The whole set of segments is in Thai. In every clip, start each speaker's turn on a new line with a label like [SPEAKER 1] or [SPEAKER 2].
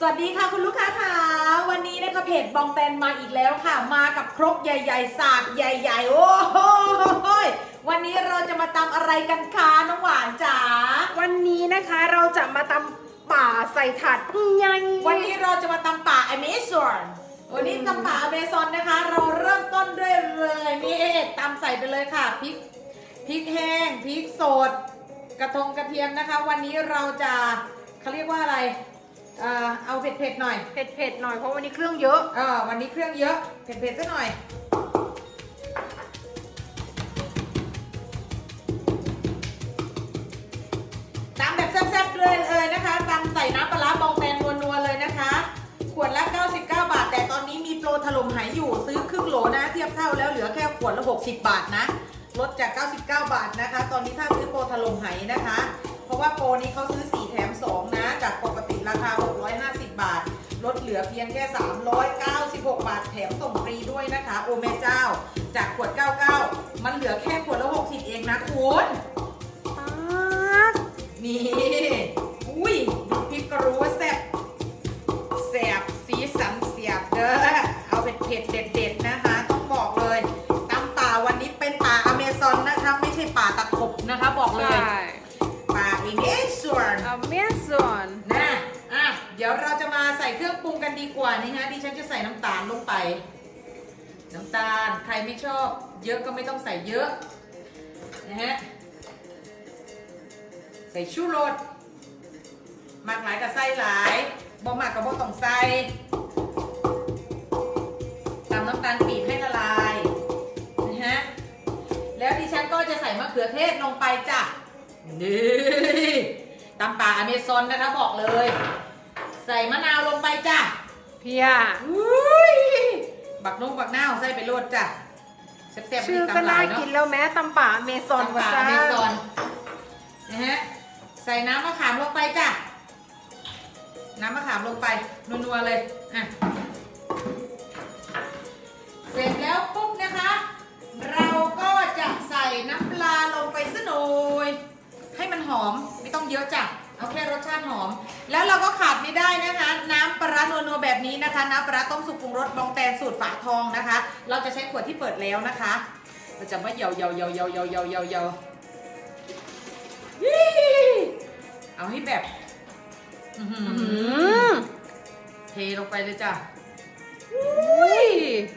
[SPEAKER 1] สวัสดีค่ะคุณลูกค้าค่ะวันนี้นะคะเพจบองแตนมาอีกแล้วค่ะ มากับครกใหญ่ ๆ สากใหญ่ ๆ โอ้โหวันนี้เราจะมาตำอะไรกันคะน้องหวานจ๋า
[SPEAKER 2] วันนี้นะคะเราจะมาตำป่าใส่ถาดใหญ่
[SPEAKER 1] วันนี้เราจะมาตำป่าอเมซอนวันนี้ตำป่าอเมซอนนะคะ เราเริ่มต้นด้วยเลยนี่ตำใส่ไปเลยค่ะพริกพริกแห้งพริกสด กระทงกระเทียมนะคะ วันนี้เราจะเขาเรียกว่าอะไร เอ่อเอาเผ็ดๆหน่อย
[SPEAKER 2] เผ็ดๆหน่อยเพราะวันนี้เครื่องเยอะ
[SPEAKER 1] เออวันนี้เครื่องเยอะเผ็ดๆซะหน่อย ตามแบบแซ่บๆเลยเลยนะคะตามใส่น้ำปลาร้าบองแตนนัวๆเลยนะคะ ขวดละ 99 บาท แต่ตอนนี้มีโปรถล่มหายอยู่ซื้อครึ่งโหลนะ เทียบเท่าแล้วเหลือแค่ขวดละ 60 บาทนะ ลดจาก 99 บาทนะคะ ตอนนี้ถ้าซื้อโปรถล่มหายนะคะ เพราะว่าโปรนี้เขาซื้อ 4 แถม 2 นะ จากปกติราคา 650 บาท ลดเหลือเพียงแค่ 396 บาท แถมส่งฟรีด้วยนะคะ โอแม่เจ้า จากขวด 99 มันเหลือแค่ขวดละ 60 เองนะคุณนี่อุ้ยดูพริกกรู้แซ่บแซ่บสีสันเสียบเด้อเอาเป็นเผ็ดเด็ดๆนะคะ ปรุงกันดีกว่านี่ฮะดิฉันจะใส่น้ำตาลลงไป น้ำตาลใครไม่ชอบ เยอะก็ไม่ต้องใส่เยอะนะฮะใส่ชูรสมากหลายกับไส้หลายบ่มากกับบ่ต้องใส่ตำน้ำตาลปีบให้ละลายนะฮะแล้วดิฉันก็จะใส่มะเขือเทศลงไปจ้ะนี่ตำป่าอเมซอนนะคะบอกเลย ใส่มะนาวลงไปจ้ะ
[SPEAKER 2] เพีย
[SPEAKER 1] อุ้ยบักนงบักนาวใส่ไปโรดจ้ะแซ่บๆ
[SPEAKER 2] ชื่อ
[SPEAKER 1] ตำ
[SPEAKER 2] ก็
[SPEAKER 1] หล
[SPEAKER 2] น่าย
[SPEAKER 1] เะ
[SPEAKER 2] กินแล้วแม้ตำป่าอเมซอน
[SPEAKER 1] ตำ
[SPEAKER 2] วา
[SPEAKER 1] ป่า
[SPEAKER 2] ซา
[SPEAKER 1] อเมซอนนะฮะใส่น้ำมะขามลงไปจ้ะน้ำมะขามลงไปนัวๆเลยอะเสร็จแล้วปุ๊บนะคะ เราก็จะใส่น้ำปลาลงไปสักหน่อยให้มันหอมไม่ต้องเยอะจ้ะ เอาแค่รสชาติหอม แล้วเราก็ขาดไม่ได้นะคะ น้ำปลาร้านัวๆแบบนี้นะคะ น้ำปลาร้าต้มสุกปรุงรสบองแตนสูตรฝาทองนะคะ เราจะใช้ขวดที่เปิดแล้วนะคะเราจะไม่เยาเยาเยาเยาเยาเยาเยาเยายี่เอาให้แบบอื้อหื
[SPEAKER 2] อื
[SPEAKER 1] อ
[SPEAKER 2] ม
[SPEAKER 1] เทลงไปเลยจ้ะ
[SPEAKER 2] อุ้ย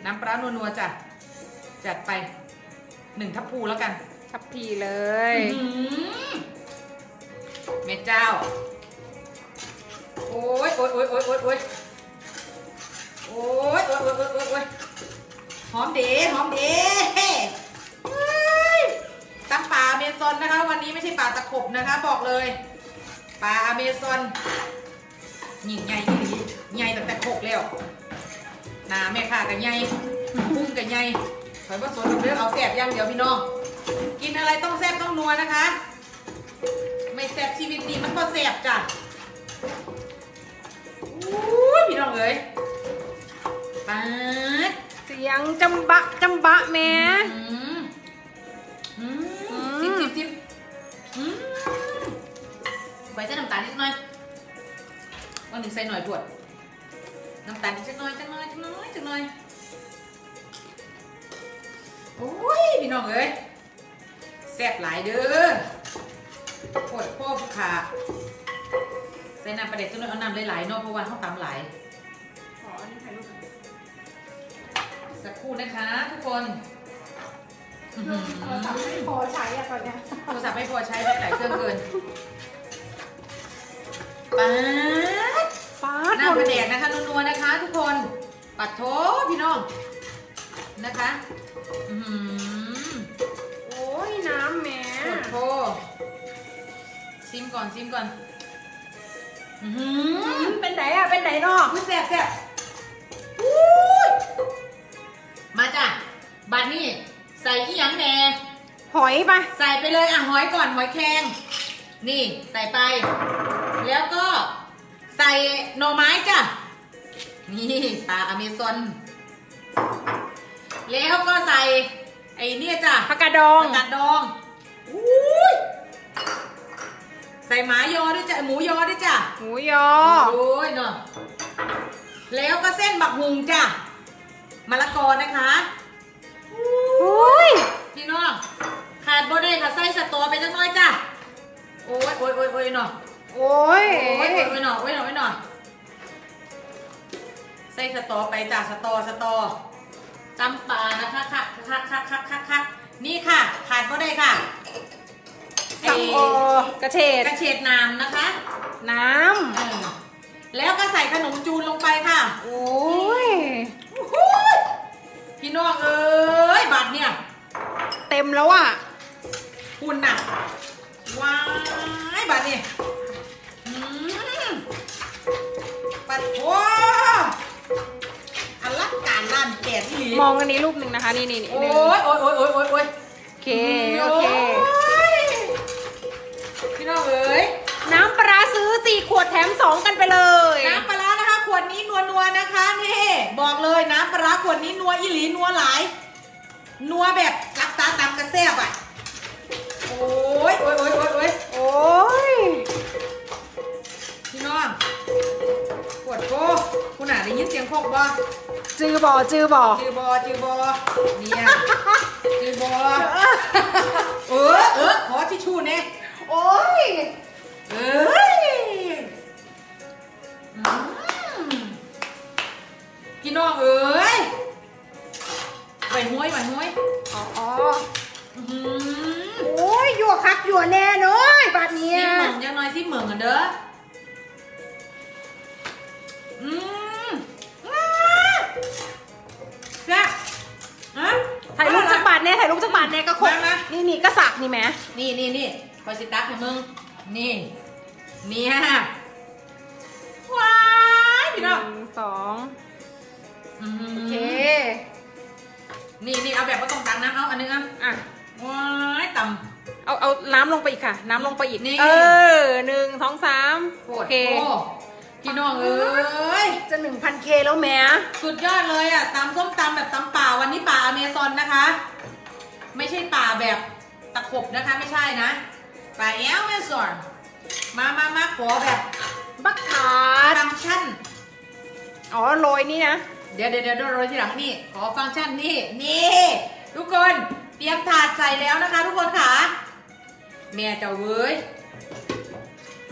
[SPEAKER 1] น้ำปลาร้านัวๆจ้ะจัดไปหนึ่งทัพพูแล้วกัน
[SPEAKER 2] ทับพีเลย
[SPEAKER 1] อื้อหือแม่เจ้า โอ้ยโอ้ยโอ้ยโอ้ยโอ้ยโอ้ยโอ้ยโอ้ยโอ้ยโอ้ยโอ้ยโอ้ยหอมเด๋หอมเด๋เฮ้ยตำป่าอเมซอนนะคะ วันนี้ไม่ใช่ป่าตะขบนะคะ บอกเลยป่าอเมซอนยิ่งใหญ่ใหญ่ตั้งแต่ขกแล้วนาแม่ค่ะกับใหญ่พุ่งกับใหญ่คอยว่าสนกับเรื่องเอาแสบย่างเดี๋ยวพี่น้อง กินอะไรต้องแซ่บต้องนัวนะคะ ไม่แซ่บชีวิตนี้มันก็แซ่บจ้ะอู้ยพี่น้องเอ้ยป๊าด
[SPEAKER 2] เสียงจำบะจำบะแม่
[SPEAKER 1] อืมอืม
[SPEAKER 2] อืม
[SPEAKER 1] จิ้มจิ้มจิ้มอืมไปใส่น้ำตาลนิดหน่อยวันหนึ่งใส่หน่อยปวดน้ำตาลนิดจักหน่อยจักหน่อยจักหน่อยจักหน่อยโอ้ยพี่น้องเอ้ยแซ่บหลายเด้อ ปวดพ่อผู้ขาใส่น้ำประเด็ดจักหน่อยเอาน้ำหลายๆเนาะเพราะว่าเขาตำหลาย
[SPEAKER 2] ขออันนี้ถ่ายรูปก่อน
[SPEAKER 1] สักครู่นะคะ ทุกคนอื้อหือ
[SPEAKER 2] โทรศัพท์ไม่พอใช้อะตอนเนี้ย
[SPEAKER 1] โทรศัพท์ไม่พอใช้ได้หลายเครื่องเกินป๊าด
[SPEAKER 2] ป๊าด
[SPEAKER 1] หน้าประแดกนะคะนัวๆนะคะ ทุกคนปัดโถพี่น้องนะคะ อื้อหือ
[SPEAKER 2] โอ้ยน้ำแม่
[SPEAKER 1] ปัดโถ ซิมก่อนซิมก่อน อือหือ
[SPEAKER 2] เป็นไหนอะเป็นไหนเนาะ
[SPEAKER 1] อุ้ยแซ่บแซ่บอุ้ยมาจ้ะบัดนี้ใส่อีหยังแหน่
[SPEAKER 2] หอยปะ
[SPEAKER 1] ใส่ไปเลยอะหอยก่อนหอยแครงนี่ใส่ไป แล้วก็ใส่หน่อไม้จ้ะนี่ปลาอเมซอนแล้วก็ใส่ไอ้เนี่ยจ้ะ
[SPEAKER 2] ผักกาดดอง
[SPEAKER 1] ผักกาดดองอุ้ย ใส่หมายอด้วยจ้ะหมูยอด้วยจ้ะ
[SPEAKER 2] หมูยอ
[SPEAKER 1] โอ้ยเนาะแล้วก็เส้นบักหุงจ้ะมะละกอนะคะ
[SPEAKER 2] โอ้ย
[SPEAKER 1] พี่น้องขาดบ่ได้ค่ะใส่สตอไปจังน้อยจ้ะโอ้ยโอ้ยโอ้ยโอ้ยหน่อย
[SPEAKER 2] โอ้ย
[SPEAKER 1] โอ้ยโอ้ยโอ้ยหน่อยโอ้ยหน่อยโอ้ยหน่อยใส่สตอไปจ้ะสตอสตอตำปลานะคะค่ะค่ะค่ะค่ะค่ะค่ะนี่ค่ะขาดบ่ได้ค่ะ
[SPEAKER 2] สังโอกระเฉด
[SPEAKER 1] กระเฉดน้ำนะคะ
[SPEAKER 2] น้
[SPEAKER 1] เออแล้วก็ใส่ขนมจูนลงไปค่ะำ
[SPEAKER 2] โอ้ย
[SPEAKER 1] พี่น้องเอ้ยบัตรเนี่ย
[SPEAKER 2] เต็มแล้วอะ
[SPEAKER 1] คุณน่ะว้ายบัตรเนี่ยอืมปัดโอ้อลังการล้านแปดที่หลี
[SPEAKER 2] มองอันนี้รูปหนึ่งนะคะ นี่นี่นี่
[SPEAKER 1] โอ้
[SPEAKER 2] หนึ่ง
[SPEAKER 1] ยโอ้ยโอ้ยโอ้ยโอ้ยโอ้ย
[SPEAKER 2] โอเค โอเค
[SPEAKER 1] ย
[SPEAKER 2] 4 ขวดแถม 2 กันไปเลย
[SPEAKER 1] น้ำปลาร้านะคะ ขวดนี้นัวนัวๆนะคะนี่บอกเลยน้ำปลาร้าขวดนี้นัวอีหลีนัวหลาย นัวแบบจับตาตามกระแซบอะโอ้ยโอ้ยโอ้ยโอ้ยโอ้ย
[SPEAKER 2] โอ้ย
[SPEAKER 1] พี่น้องปวดโก้คุณอะได้ยินเสียงโคกบ่
[SPEAKER 2] จือบ่อจือบ่อ
[SPEAKER 1] จือบอจือบอเนี่ยจือบอเออเออขอทิชชู่
[SPEAKER 2] เนี่ยโอ้
[SPEAKER 1] ย
[SPEAKER 2] ป่าแบ
[SPEAKER 1] บตะขบนะคะไม่ใช่นะป่าแอลเมซอนมามามาขอแบบ
[SPEAKER 2] บักขาด
[SPEAKER 1] ฟังก์ชัน
[SPEAKER 2] อ๋อโรยนี่นะ
[SPEAKER 1] เดี๋ยวเดี๋ยวเดี๋ยวโรยทีหลังนี่ ขอฟังก์ชันนี่นี่ทุกคนเตรียมถาดใส่แล้วนะคะ ทุกคนค่ะ แม่เจ้าเว้ย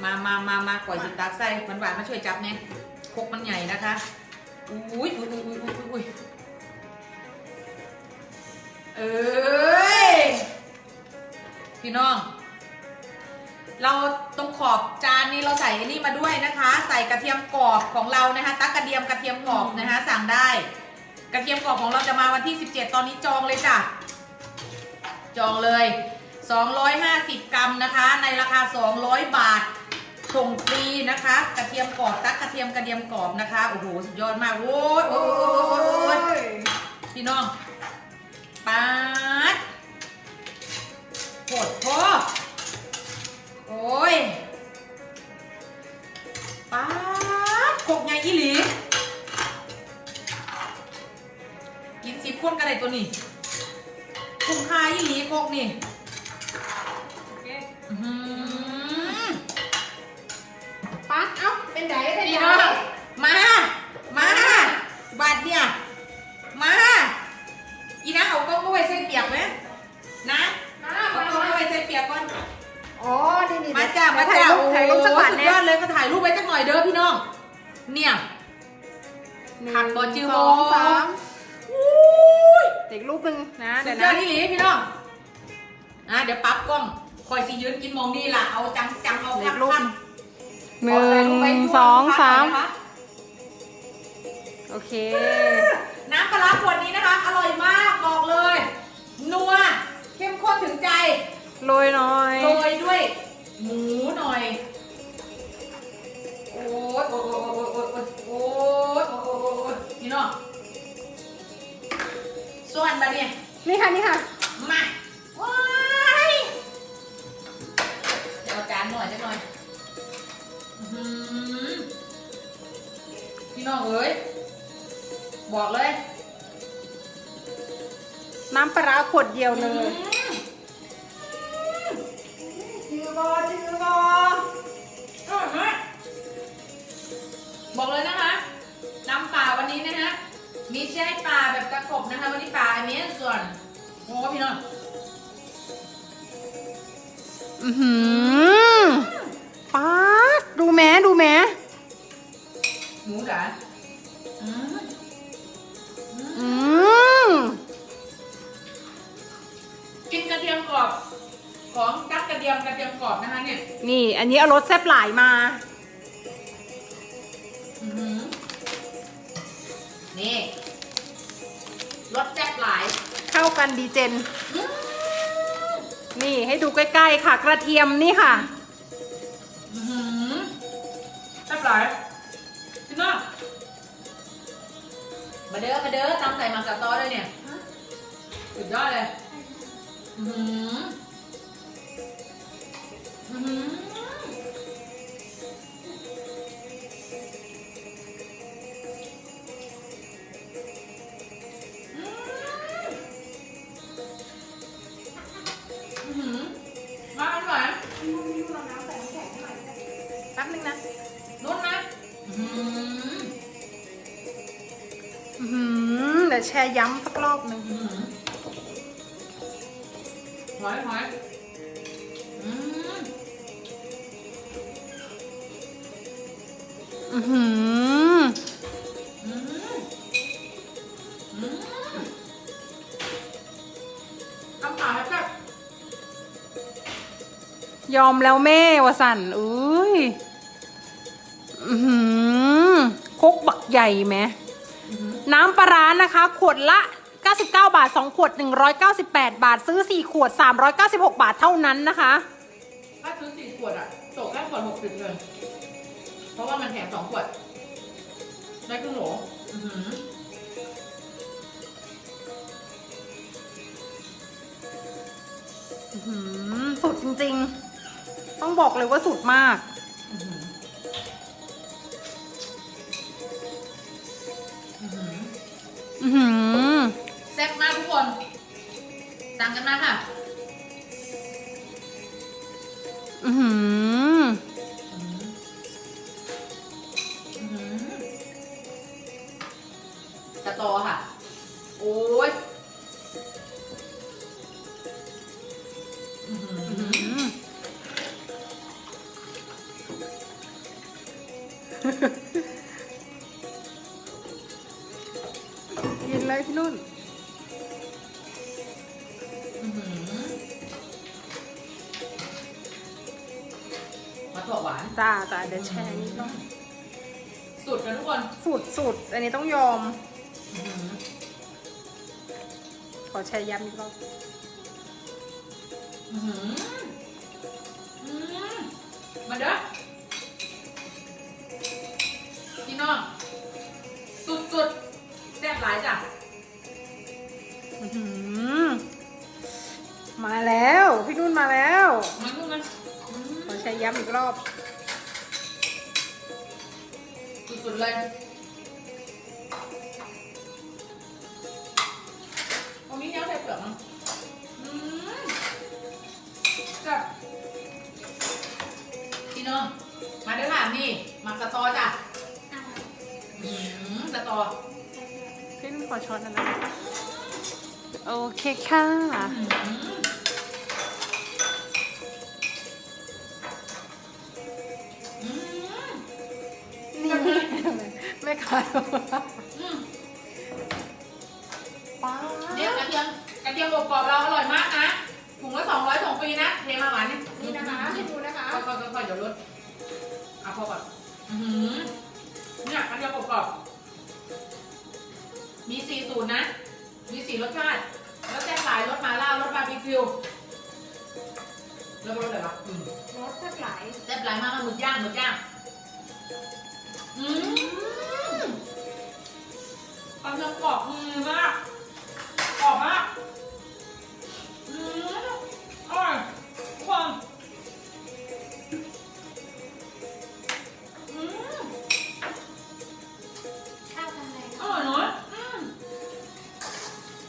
[SPEAKER 1] มามามามาก่อยสิตักใส่หวานหวานๆมาช่วยจับเนี่ยครกมันใหญ่นะคะอุ้ยอุ้ยอุ้ยอุ้ยอุ้ยอุ้ย เอ้ย พี่น้อง เราตรงขอบจานนี้เราใส่นนี้มาด้วยนะคะ ใส่กระเทียมกรอบของเรานะคะตักกระเทียมกระเทียมกรอบนะคะ สั่งได้ กระเทียมกรอบของเราจะมาวันที่ 17 ตอนนี้จองเลยจ้ะ จองเลย 250 กรัมนะคะ ในราคา 200 บาทส่งฟรีนะคะ กระเทียมกรอบตักกระเทียมกระเทียมกรอบนะคะโอ้โหสุดยอดมากโอ้ยโอ้ย นึ่งสองสามโอ
[SPEAKER 2] เค
[SPEAKER 1] น้ำปลาร้าขวดนี้นะคะ อร่อยมากบอกเลย นัว เข้มข้นถึงใจ
[SPEAKER 2] โรยหน่อย
[SPEAKER 1] โรยด้วย หมูหน่อย โอ้ยโอ้ยโอ้ยโอ้ยโอ้ยโอ้ยโอ้ยโอ้ยโอ้ยนี่เนาะส่วนมาเนี่ย
[SPEAKER 2] นี่ค่ะ นี่ค่ะ
[SPEAKER 1] มาว้ายเดี๋ยวเอาจานหน่อยจังหน่อยอื้อหือ พี่น้องเอ้ย บอกเลย
[SPEAKER 2] น้ำปลาร้าขวดเดียวเลย
[SPEAKER 1] อืม
[SPEAKER 2] จือบอจือบอ
[SPEAKER 1] อร่อยมากบอกเลยนะคะ น้ำป่าวันนี้นะฮะ มีใช่ป่าแบบตะกบนะคะ วันนี้ป่าอเมซอนโอ้พี่น้อง
[SPEAKER 2] อือหือ
[SPEAKER 1] อันนี้เอา
[SPEAKER 2] รสแซ่บหลายมา
[SPEAKER 1] อื้อหือนี่รสแซ่บหลาย
[SPEAKER 2] เข้ากันดีเจน
[SPEAKER 1] อื้อ
[SPEAKER 2] นี่ให้ดูใกล้ๆค่ะ กระเทียมนี่ค่ะ
[SPEAKER 1] อื้อหือแซ่บหลายพี่น้องมาเด้อมาเด้อตำใส่หมักสตอด้วยเนี่ยสุดยอดเลย อื้อหืออื้
[SPEAKER 2] นึงนะ
[SPEAKER 1] นุ่นไหมอื้อหือ
[SPEAKER 2] อือหือเดี๋ยวแชร์ย้ำสักรอบหนึ่ง
[SPEAKER 1] อื้อหือหอยหอยอืม
[SPEAKER 2] อือหือ
[SPEAKER 1] อืมอืมคำถามแบบ
[SPEAKER 2] ยอมแล้วแม่วะสันอุ้ย ใหญ่ไหมน้ำปลาร้านะคะ ขวดละ 99 บาท 2 ขวด 198 บาท ซื้อ 4 ขวด 396 บาทเท่านั้นนะคะ
[SPEAKER 1] ถ้าซื้อสี่ขวดอะตกแค่ขวดหกสิบเลยเพราะว่ามันแถมสองขวด ได้ครึ่งโหลอื้อหือ
[SPEAKER 2] อื้อหือสุดจริงๆ ต้องบอกเลยว่าสุดมาก
[SPEAKER 1] สั่งกันมาค่ะ ถั่วหวาน
[SPEAKER 2] จ้าจ้าเดี๋ยวแชร์นิดหน่อย
[SPEAKER 1] สุดนะทุกคน
[SPEAKER 2] สุดสุดอันนี้ต้องยอม
[SPEAKER 1] อื้อหือ
[SPEAKER 2] ขอแชร์ย้ำอีกรอบ
[SPEAKER 1] อื้อหืออื้อมาเด้อพี่น้องสุดสุดๆแซ่บหลายจ้ะ
[SPEAKER 2] อื้อหือมาแล้ว พี่นุ่นมาแล้ว
[SPEAKER 1] มา ดูกันอื้
[SPEAKER 2] ขอ
[SPEAKER 1] อ
[SPEAKER 2] แชร์ย้ำอีกรอบ
[SPEAKER 1] สุดสุดๆเลยตรงนี้เนี้ยใส่เปลือกมั้งอืมจ้ะพี่น้องมาเด้อค่ะนี่หมักสตอจ้ะอืมสตอ
[SPEAKER 2] พี่นุ่นขอช้อนอันนั้นโอเคค่ะ
[SPEAKER 1] อืม
[SPEAKER 2] ไม่ขาย
[SPEAKER 1] อืม
[SPEAKER 2] ป้า
[SPEAKER 1] เนี่ยกระเทียมกระเทียมอบกรอบเราอร่อยมากนะถุงละสองร้อยส่งฟรีนะเทมาหวานนี่
[SPEAKER 2] นี่นะคะให้ดูนะคะ
[SPEAKER 1] ค่อยๆค่อยๆเดี๋ยวลดเอาพอก่อนอือหือเนี่ยกระเทียมอบกรอบมีสี่สูตรนะ มีสี่รสชาติแล้วแซ่บหลายรสมาล่ารสบาร์บีคิวแล้วก็รสอะไรวะอืม
[SPEAKER 2] รสแซ่บหลาย
[SPEAKER 1] แซ่บหลายมากมันหมึกย่างหมึกย่าง อืมกระเทียมกรอบมือมากกรอบมากอืมอร่อยทุกคนอืม
[SPEAKER 2] ข้าวทำไง
[SPEAKER 1] อร่อยเนาะอืม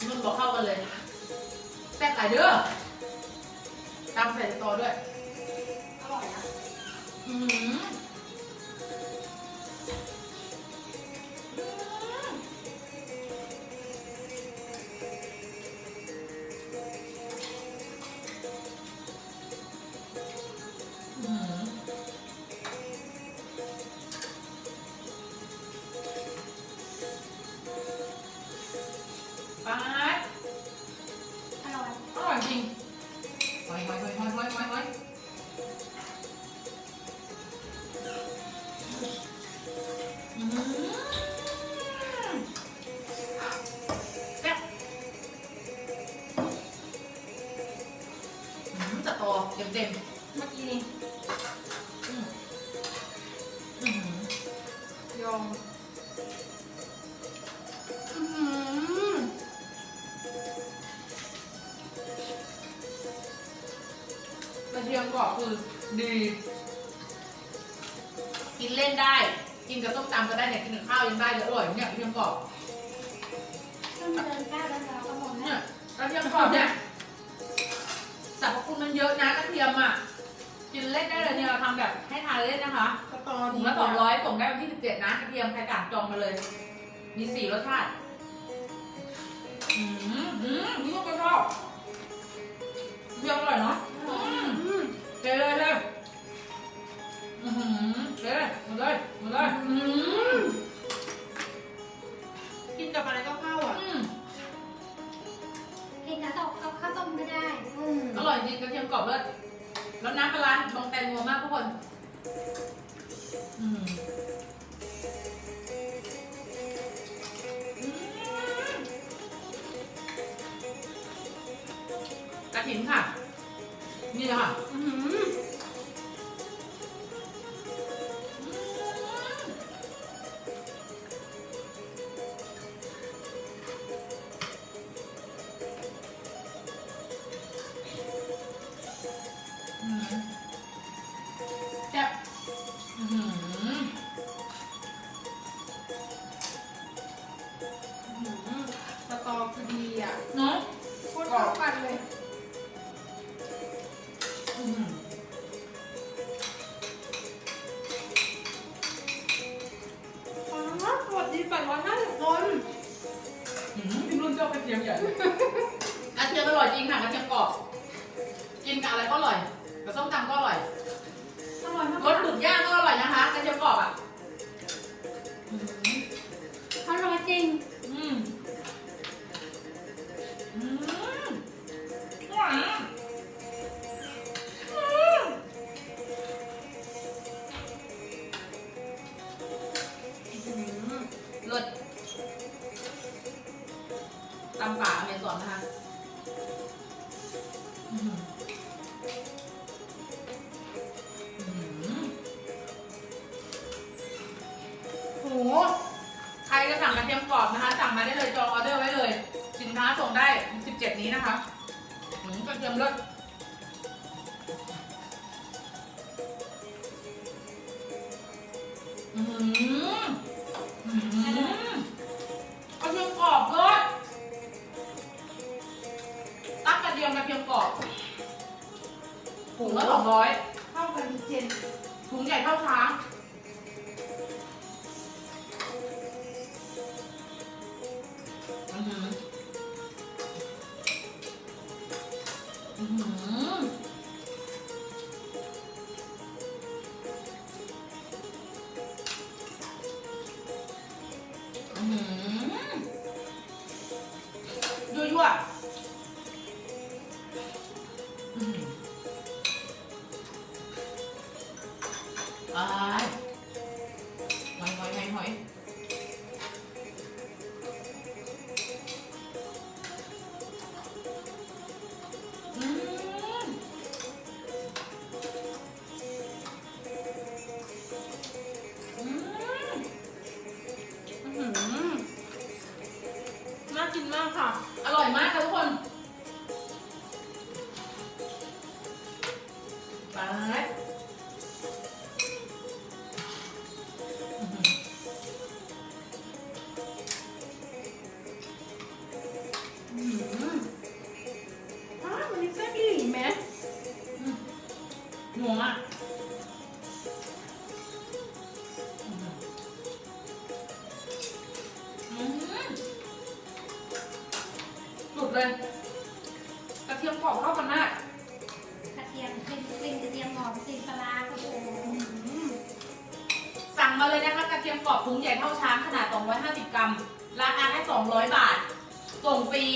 [SPEAKER 1] มันบอกเข้ากันเลยแซ่บหลายเด้อ
[SPEAKER 2] กินกั
[SPEAKER 1] บต้มตำก็ได้เนี่ยกินกับข้าวยังได้เลยอร่อยเนี่ยกระเทียมกรอบ
[SPEAKER 3] ต้องเดินก้าวแล้วเราก็มอง
[SPEAKER 1] เนี่
[SPEAKER 3] นะ
[SPEAKER 1] ยกระเทียมกรอบเนี่ยสรรพคุณมันเยอะนะกระเทียมอะกินเล่นได้เลยเนี่ยเราทำแบบให้ทานเล่นนะคะ
[SPEAKER 2] สตอ
[SPEAKER 1] ถุ
[SPEAKER 2] นี้
[SPEAKER 1] งละสองร้อยส่งได้วันที่สิบเจ็ดนะกระเทียมใครกางจองมาเลย มีสี่รสชาติอืมอืมนี่ก็ชอบเรียบอร่อยเนาะอืม
[SPEAKER 2] อืม
[SPEAKER 1] เทเลยเทเลยอือหือ เทเลยหมดเลยหมดเลยอืม
[SPEAKER 2] กินกับอะไรก็เข้าอะ
[SPEAKER 1] อืม
[SPEAKER 3] กินกับข้าวกับข้าวต้มก็ได้ อืม
[SPEAKER 1] อร่อยจริงกระเทียมกรอบเลยแล้วน้ำปลาร้าบองแตงโมมากทุกคน อืมอืมกระถิ่นค่ะ นี่เลยค่ะ ทียมใหญ่กระเทียมอร่อยจริงค่ะกระเทียมกรอบ กินกับอะไรก็อร่อยกับส้มตำก็อร่อย
[SPEAKER 2] อร่อยมาก
[SPEAKER 1] รสหมึกย่างก็อร่อยนะคะ อื 200 บาท ส่งฟรี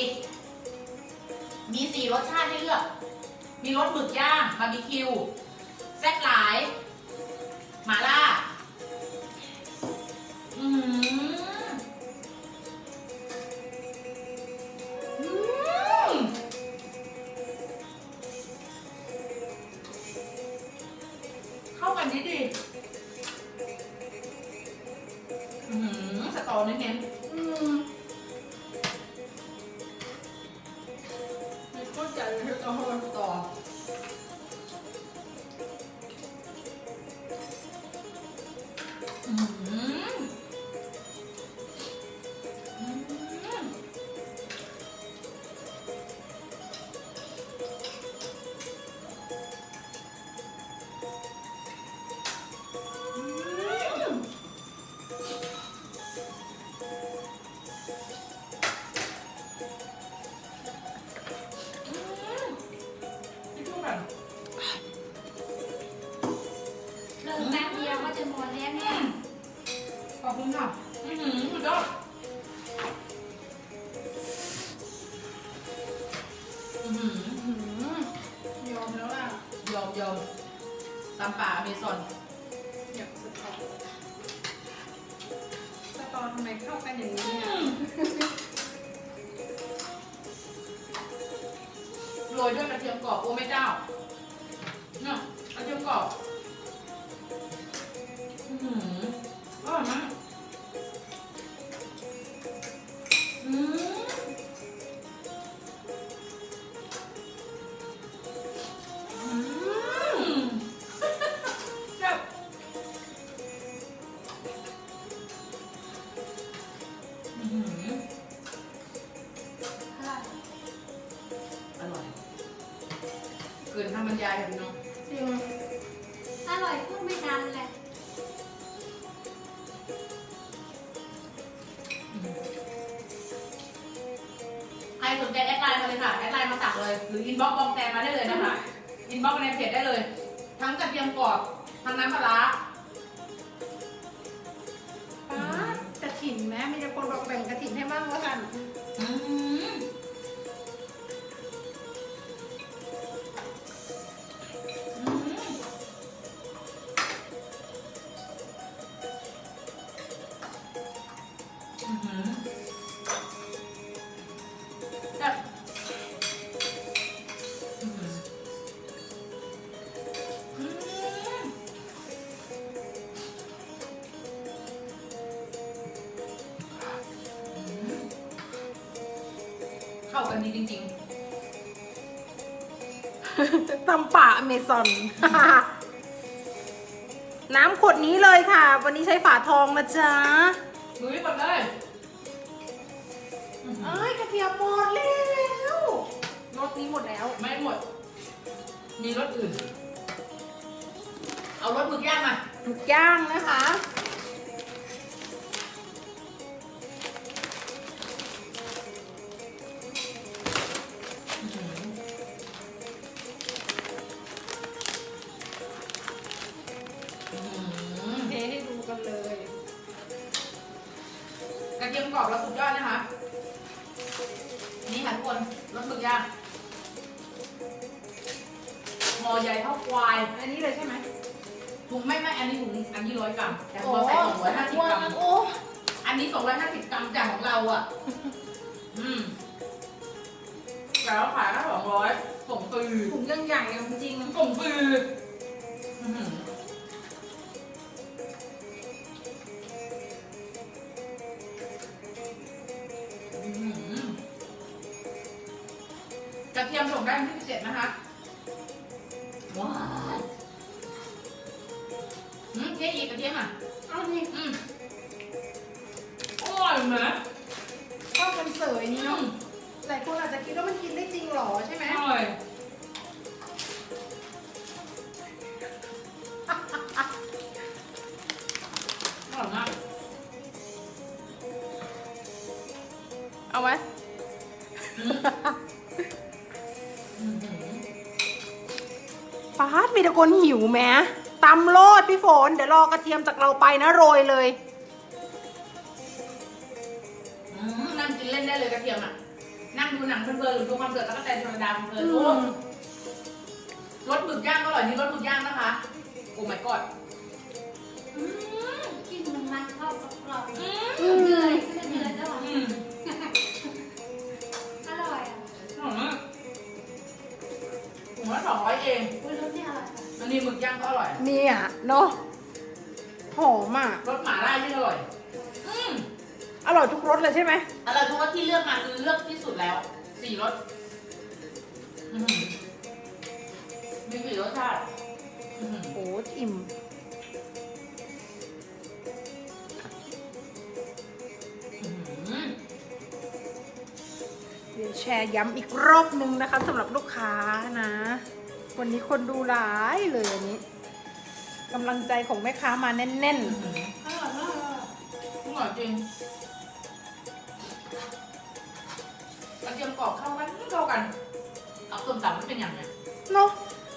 [SPEAKER 1] มี 4 รสชาติให้เลือก มีรสหมึกย่างบาร์บีคิว แซ่บหลาย หมาล่า อืมอืม เข้า
[SPEAKER 3] กัน
[SPEAKER 1] ดีจริงตำป่า
[SPEAKER 2] อ
[SPEAKER 1] เม
[SPEAKER 2] ซอน น้ำขวดนี้เลยค่ะ วันนี้ใช้ฝาทองนะจ๊ะ
[SPEAKER 1] ๆลุยหมดเลยอื้อหือ
[SPEAKER 2] เอ้ยกระเทียมหมดแล้วรสนี้หมดแล้ว
[SPEAKER 1] ไม่หมด มีรสอื่น เอารสหมึกย่างมา
[SPEAKER 2] หมึกย่างนะคะ ก
[SPEAKER 1] ระเทียมกรอบเราสุดยอดนะคะ นี่ค่ะทุกคนรสหมึกย่างห่อใหญ่เท่าควาย
[SPEAKER 2] อันนี้เลยใช่ไหม
[SPEAKER 1] ถุงไม่ไม่อันนี้ถุงอันนี้ร้อยกรัมแต่พอใส่สองร้อยห้าสิบกรัม
[SPEAKER 2] โอ้
[SPEAKER 1] อันนี้สองร้อยห้าสิบกรัมจากของเราอะ อืมแต่เราขายแค่สองร้อยส่งฟรี
[SPEAKER 2] ถุงยังใหญ่อะจริง
[SPEAKER 1] ส่งฟรี ได้วันที่สิบเจ็ดนะคะว้าวอืมเจ๊อีกกระเทียมอะ
[SPEAKER 2] ๆเอานี่
[SPEAKER 1] อืมอร่อยไหม
[SPEAKER 2] ก็เป็นเสย
[SPEAKER 1] อื
[SPEAKER 2] นี่เนาะ
[SPEAKER 1] ม
[SPEAKER 2] หลายคนอาจจะคิดว่ามันกินได้จริงหรอใช่ไหม
[SPEAKER 1] อร่อยอร่อยมาก
[SPEAKER 2] เอาไว้าดมีแต่คนหิวแม้ตำโลดพี่ฝน เดี๋ยวรอกระเทียมจากเราไปนะโรยเลย
[SPEAKER 1] อืมนั่งกินเล่นได้เลยกระเทียมอะ นั่งดูหนังเพลินๆหรือดูคอนเสิร์ตแล้วก็แต่ธรรมดาเพลินๆ
[SPEAKER 2] อื
[SPEAKER 1] โอ้
[SPEAKER 2] ม
[SPEAKER 1] รสหมึกย่างก็อร่อยนี่รสหมึกย่างนะคะ โอ้ my god
[SPEAKER 3] เนี่ยเนาะ
[SPEAKER 1] หอ
[SPEAKER 2] มอะ
[SPEAKER 1] รสหม่าล่ายิ่งอร่อย
[SPEAKER 3] อ
[SPEAKER 2] อร่อยทุกรสเลยใช่ไหม
[SPEAKER 1] อร่อยทุกรสที่เลือกมาคือเลือกที่สุดแล้วสี่รสอื้อหือมีสี่รสชาติอื้อหือ
[SPEAKER 2] โอ้อิ่ม
[SPEAKER 1] อื้อหือ
[SPEAKER 2] เดี๋ยวแชร์ย้ำอีกรอบนึงนะคะสำหรับลูกค้านะ วันนี้คนดูหลายเลยอันนี้ กำลังใจของแม่ค้ามาแน่น
[SPEAKER 1] อื้อร่อยมากอร่อยจริงกระเทียมกรอบเข้ากันเข้ากันเอาส้มตำมันเป็นอย่างเนี้ย
[SPEAKER 2] ๆเนาะ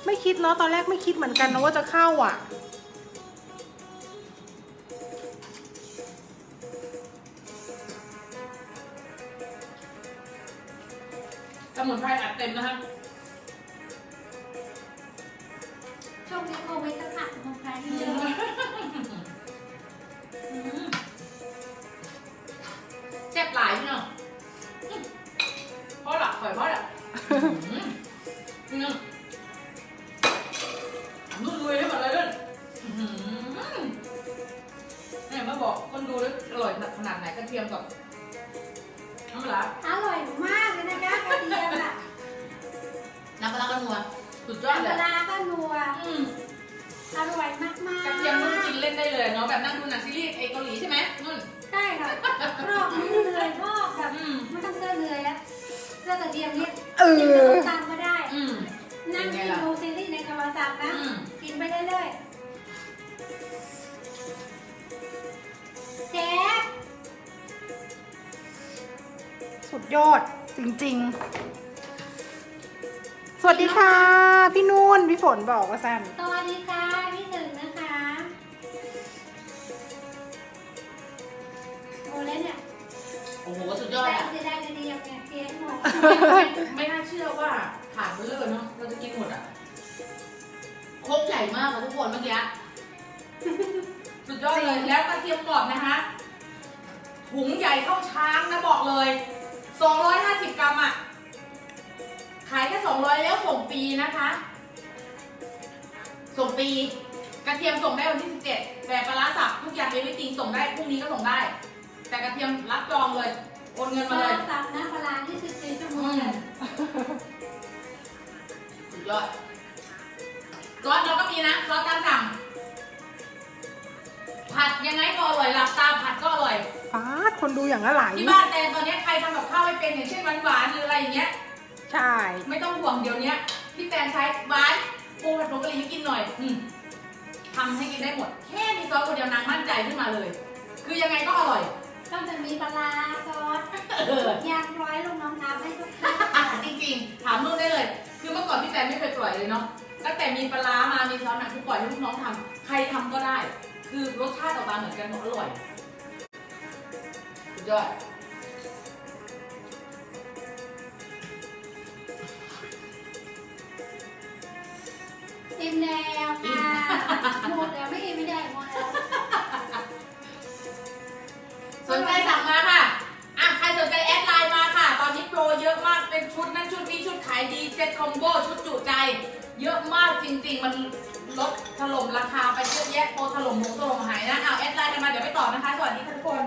[SPEAKER 2] ไม่คิดเนาะตอนแรกไม่คิดเหมือนกันนะว่าจะเข้าอะ
[SPEAKER 1] สมุนไพรอัดเต็มนะฮะ บหลายพี่น้องอืมเพราะหลักข่อยเพราะหลักอืมนี่น้องนุ่นรวยให้หมดเลยด้วยอื้อหือเนี่ยมาบอกคนดูแล้วอร่อยขนาดไหนกระเทียมกับน้ำปลาร้า
[SPEAKER 3] อร่อยมากเลยนะคะกระเทียมอะ
[SPEAKER 1] น้ำปลาร้าก็นัวสุดยอด
[SPEAKER 3] น้ำ
[SPEAKER 1] เล
[SPEAKER 3] ปลายร้าก็นัว
[SPEAKER 1] อืม
[SPEAKER 3] อร่อยมากๆ
[SPEAKER 1] กระเทียมนุ่นกินเล่นได้เลยเนาะแบบนั่งดูหนังซีรีส์ไอเกาหลีใช่ไหมนุ่น
[SPEAKER 3] ใช่ค่ะรอบนี้เหนื่อยชอบแบบไม่ต้องเสื้อเหนื่อยแล้วเสื้อกระเทียมเนี่ย
[SPEAKER 2] เอ
[SPEAKER 3] กิน
[SPEAKER 2] อ
[SPEAKER 3] ส้มตำก็ได้
[SPEAKER 1] อืม
[SPEAKER 3] นั่งกินดูซีรีส์ในโทรศัพท์นะ
[SPEAKER 1] อืม
[SPEAKER 3] กินไปเรื่อยๆเจ๊
[SPEAKER 2] สุดยอดจริงๆ สวัสดีค่ะ พี่นุ่น พี่ฝนบอกว่าสั้น
[SPEAKER 3] สวัสดีค่ะพี่หนึ่งนะคะ
[SPEAKER 1] ไม่น่าเชื่อว่าผ่านเบลเลอร์เนาะเราจะกินหมดอะโคกใหญ่มากค่ะทุกคนเมื่อกี้สุดยอดเลยแล้วกระเทียมกรอบนะคะถุงใหญ่เท่าช้างนะบอกเลย 250 กรัมอะ ขายแค่200 แล้วส่งฟรีนะคะ ส่งฟรีกระเทียมส่งได้วันที่ 17 แต่ปลาร้าสับทุกอย่างเอวิติงส่งได้พรุ่งนี้ก็ส่งได้ แต่กระเทียมรับจองเลย โอนเงิน
[SPEAKER 3] ป
[SPEAKER 1] มา
[SPEAKER 3] ลา
[SPEAKER 1] เลย
[SPEAKER 3] สับนะปลาที่สิบสี่ชั่วโม
[SPEAKER 1] อื
[SPEAKER 3] ง
[SPEAKER 1] ม
[SPEAKER 3] เลย
[SPEAKER 1] สุดยอดซอสเราก็มีนะซอสตามสั่ง ผัดยังไงก็อร่อยหลับตาผัดก็อร่อย
[SPEAKER 2] ป้าดคนดูอย่างละหลาย
[SPEAKER 1] ที่บ้านแต่ตอนเนี้ยใครทำกับข้าวไม่เป็นอย่างเช่นหวานๆหรืออะไรอย่างเงี้ย
[SPEAKER 2] ใช่
[SPEAKER 1] ไม่ต้องห่วงเดี๋ยวเนี้ยพี่แตนใช้หวานปูผัดผงกะหรี่ให้กินหน่อย อืมทำให้กินได้หมด แค่มีซอสตัวเดียวนางมั่นใจขึ้นมาเลย คือยังไงก็อร่อย
[SPEAKER 3] ต้องจะมีปลาซอส
[SPEAKER 1] เออ
[SPEAKER 3] ยางร้อยลงน้ำน้ำให้ทุกท่าน
[SPEAKER 1] อะจริงๆ ถามนุ่นได้เลย คือเมื่อก่อนพี่แตนไม่เคยปล่อยเลยเนาะ ตั้งแต่มีปลาร้ามา มีซอสหนักคือปล่อยให้ลูกน้องทำใครทำก็ได้ คือรสชาติออกมาเหมือนกันหมดอร่อย สุดยอด
[SPEAKER 3] อิ่มแล้วค่ะหมดแล้วไม่อิ่มไม่ได้หมดแล้ว
[SPEAKER 1] สนใจสั่งมาค่ะอะ ใครสนใจแอดไลน์มาค่ะ ตอนนี้โปรเยอะมาก เป็นชุดนั่นชุดนี้ชุดขายดีเซ็ตคอมโบชุดจุใจ เยอะมากจริงๆ มันลดถล่มราคาไปเยอะแยะโปรถล่มหมูถล่มหายนะ เอาแอดไลน์กันมาเดี๋ยวไปต่อนะคะ สวัสดีทุกคน